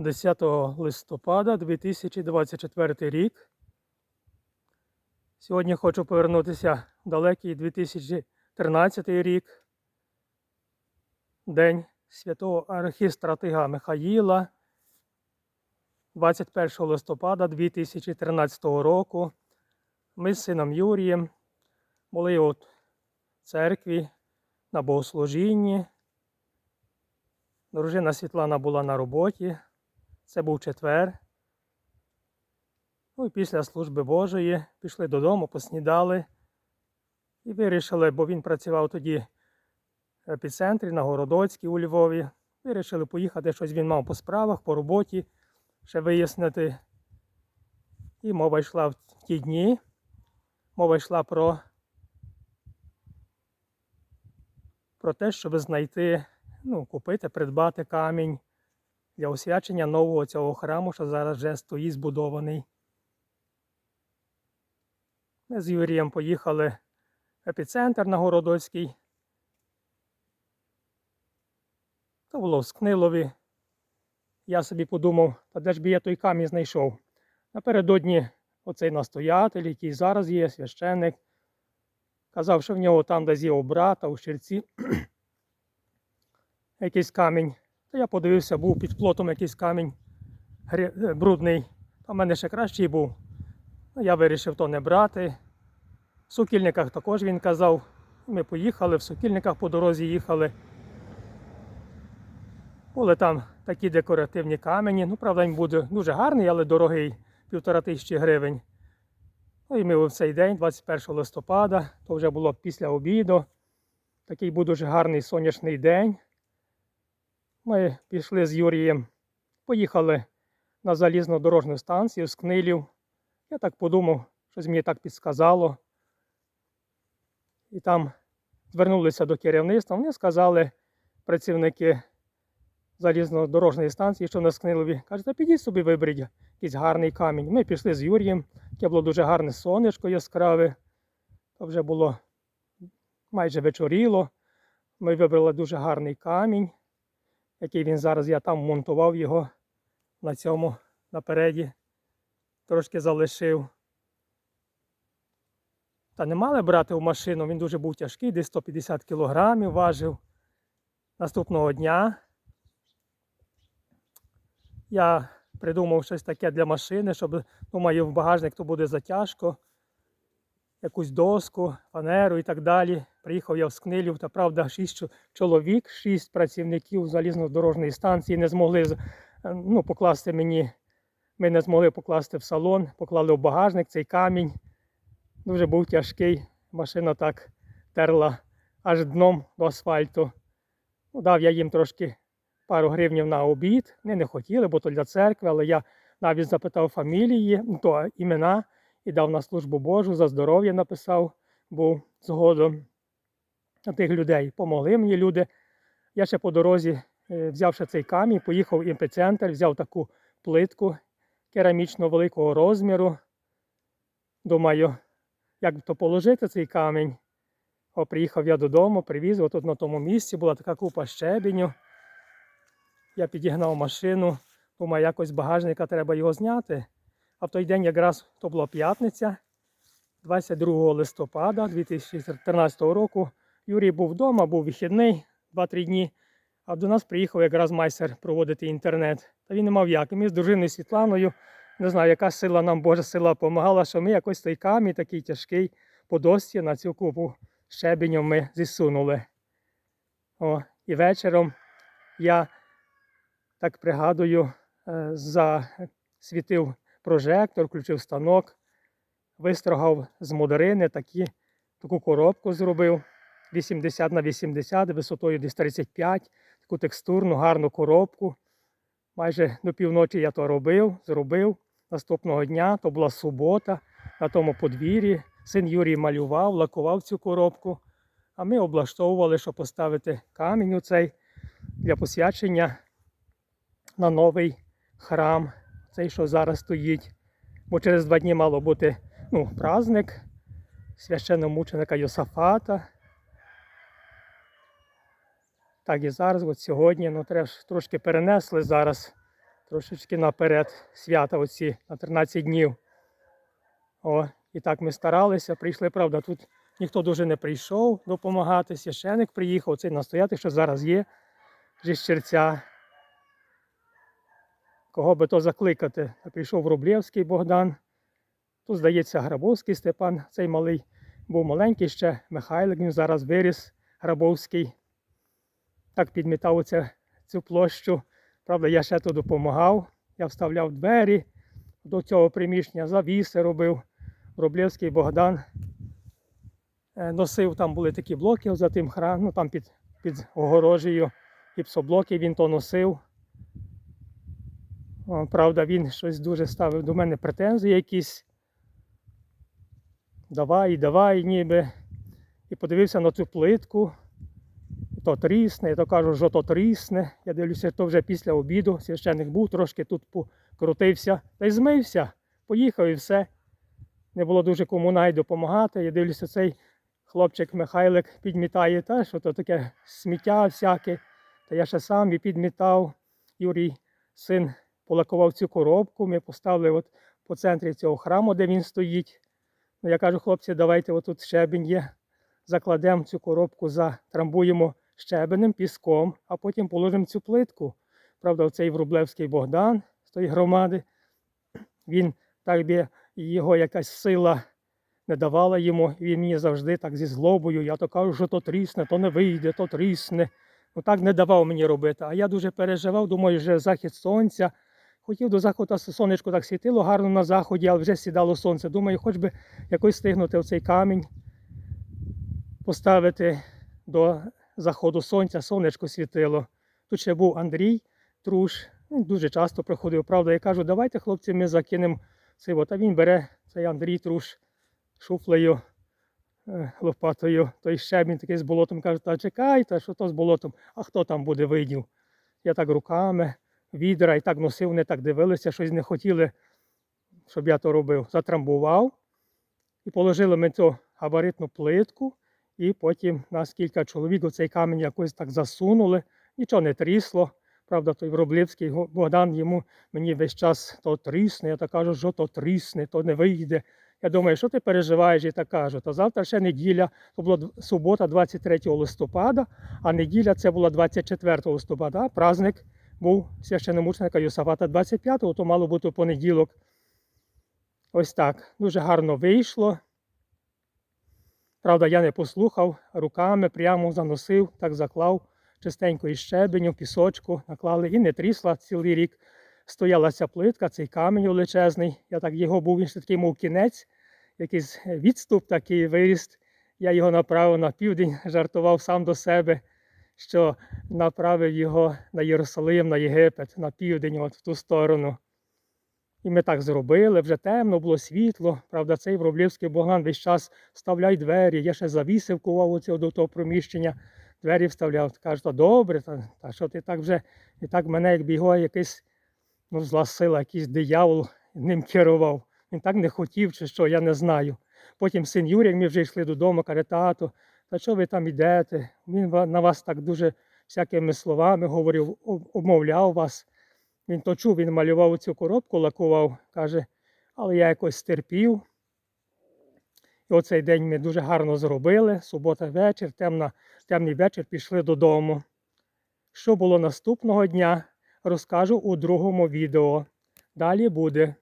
10 листопада 2024 рік. Сьогодні хочу повернутися в далекий 2013 рік. День святого архістратига Михаїла. 21 листопада 2013 року. Ми з сином Юрієм були у церкві на богослужінні. Дружина Світлана була на роботі. Це був четвер. Ну і після служби Божої пішли додому, поснідали і вирішили, бо він працював тоді в епіцентрі на Городоцькій у Львові. Вирішили поїхати, щось він мав по справах, по роботі, ще вияснити. І мова йшла в ті дні. Мова йшла про, про те, щоб знайти, ну, купити, придбати камінь для освячення нового цього храму, що зараз вже стоїть збудований. Ми з Юрієм поїхали в епіцентр на Городоцький. То було в Скнилові. Я собі подумав, та де ж би я той камінь знайшов. Напередодні оцей настоятель, який зараз є, священник, казав, що в нього там десь є у брата, у щирці якийсь камінь. То я подивився, був під плотом якийсь камінь е, брудний. Та в мене ще кращий був. Ну, я вирішив то не брати. В сукільниках також він казав. Ми поїхали, в сукільниках по дорозі їхали. Були там такі декоративні камені. Ну, правда, він буде дуже гарний, але дорогий, півтора тисячі гривень. Ну і ми в цей день, 21 листопада, то вже було після обіду. Такий був дуже гарний сонячний день. Ми пішли з Юрієм, поїхали на залізнодорожну станцію з Книлів. Я так подумав, щось мені так підсказало. І там звернулися до керівництва. Вони сказали, працівники залізнодорожної станції, що на Скнилові, кажуть, та підіть собі виберіть якийсь гарний камінь. Ми пішли з Юрієм, яке було дуже гарне сонечко яскраве. То вже було майже вечоріло. Ми вибрали дуже гарний камінь, який він зараз я там монтував його на цьому напереді. Трошки залишив. Та не мали брати в машину, він дуже був тяжкий, десь 150 кілограмів важив. Наступного дня я придумав щось таке для машини, щоб, думаю, в багажник то буде затяжко, якусь доску, фанеру і так далі. Приїхав я в Скнилів, та правда, шість чоловік, шість працівників залізнодорожної станції не змогли е, ну, покласти мені. Ми не змогли покласти в салон, поклали в багажник цей камінь. Дуже був тяжкий. Машина так терла аж дном до асфальту. Ну, дав я їм трошки пару гривнів на обід. Вони не хотіли, бо то для церкви, але я навіть запитав фамілії, ну, то імена і дав на службу Божу, за здоров'я написав, був згодом на тих людей. Помогли мені люди. Я ще по дорозі, е, взявши цей камінь, поїхав в епіцентр, взяв таку плитку керамічно великого розміру. Думаю, як то положити цей камінь. О, приїхав я додому, привіз, отут на тому місці була така купа щебеню. Я підігнав машину, думаю, якось багажника треба його зняти. А в той день якраз то була п'ятниця, 22 листопада 2013 року. Юрій був вдома, був вихідний 2-3 дні. А до нас приїхав якраз майстер проводити інтернет. Та він не мав як. І ми з дружиною Світланою, не знаю, яка сила нам Божа сила допомагала, що ми якось той камінь такий тяжкий по досці на цю купу щебеню ми зісунули. О, і вечором я так пригадую, е, засвітив прожектор, включив станок, вистрогав з модерини такі, таку коробку зробив 80 на 80 висотою десь 35, таку текстурну, гарну коробку. Майже до півночі я то робив, зробив. Наступного дня, то була субота, на тому подвір'ї. Син Юрій малював, лакував цю коробку. А ми облаштовували, щоб поставити камінь у цей для посвячення на новий храм, цей, що зараз стоїть. Бо через два дні мало бути ну, праздник священномученика Йосафата. Так і зараз, от сьогодні, ну треба ж трошки перенесли зараз. трошечки наперед свята оці на 13 днів. О, і так ми старалися. Прийшли, правда, тут ніхто дуже не прийшов допомагати. Священик приїхав, цей настояти, що зараз є зі Щерця. Кого би то закликати? Прийшов Рублєвський Богдан. Тут, здається, Грабовський Степан, цей малий був маленький ще Михайлик, він зараз виріс Грабовський. Так підмітав оце, цю площу. Правда, я ще тут допомагав. Я вставляв двері до цього приміщення, завіси робив. Рублєвський Богдан е, носив, там були такі блоки за тим храмом, ну там під, під огорожею гіпсоблоки він то носив. Правда, він щось дуже ставив до мене претензії якісь. Давай, давай, ніби. І подивився на цю плитку. То трісне, я то кажу, що то трісне. Я дивлюся, то вже після обіду священик був, трошки тут покрутився та й змився. Поїхав і все. Не було дуже кому навіть допомагати. Я дивлюся, цей хлопчик Михайлик підмітає, та що то таке сміття всяке. Та я ще сам і підмітав. Юрій, син, полакував цю коробку. Ми поставили от по центрі цього храму, де він стоїть. Ну, я кажу, хлопці, давайте отут щебінь є. Закладемо цю коробку, затрамбуємо щебенем, піском, а потім положимо цю плитку. Правда, оцей Врублевський Богдан з тої громади, він так би його якась сила не давала йому. Він мені завжди так зі злобою. Я то кажу, що то трісне, то не вийде, то трісне. Ну так не давав мені робити. А я дуже переживав, думаю, вже захід сонця. Хотів до заходу сонечко так світило гарно на заході, але вже сідало сонце. Думаю, хоч би якось стигнути в цей камінь, поставити до заходу сонця, сонечко світило. Тут ще був Андрій Труш, він дуже часто приходив, правда. Я кажу, давайте, хлопці, ми закинемо цей. от». А він бере цей Андрій Труш шуфлею, е, лопатою, той щебінь такий з болотом. Каже, та чекай, та що то з болотом, а хто там буде видів? Я так руками, відра і так носив, вони так дивилися, щось не хотіли, щоб я то робив. Затрамбував і положили ми цю габаритну плитку, і потім нас кілька чоловік у цей камінь якось так засунули, нічого не трісло. Правда, той Вроблівський Богдан йому мені весь час то трісне. Я так кажу, що то трісне, то не вийде. Я думаю, що ти переживаєш, і так кажу. То завтра ще неділя, то була субота, 23 листопада, а неділя це була 24 листопада. А праздник був священомученика Йосафата 25-го, то мало бути понеділок. Ось так. Дуже гарно вийшло. Правда, я не послухав, руками прямо заносив, так заклав чистенько із щебеню, пісочку наклали і не трісла цілий рік. Стояла ця плитка, цей камінь величезний. Я так його був він ще такий, мов кінець, якийсь відступ такий виріст. Я його направив на південь, жартував сам до себе, що направив його на Єрусалим, на Єгипет, на південь, от в ту сторону. І ми так зробили, вже темно, було світло. Правда, цей Вроблівський Богдан весь час вставляй двері. Я ще завісив кував оцього до того приміщення, двері вставляв. Каже, то добре, та, та що ти так вже, і так мене, якби його якийсь ну, зла сила, якийсь диявол ним керував. Він так не хотів, чи що, я не знаю. Потім син Юрій, ми вже йшли додому, каже, тато, та що ви там йдете? Він на вас так дуже всякими словами говорив, обмовляв вас. Він то чув, він малював цю коробку, лакував, каже, але я якось стерпів. І оцей день ми дуже гарно зробили. Субота вечір, темна, темний вечір, пішли додому. Що було наступного дня, розкажу у другому відео. Далі буде.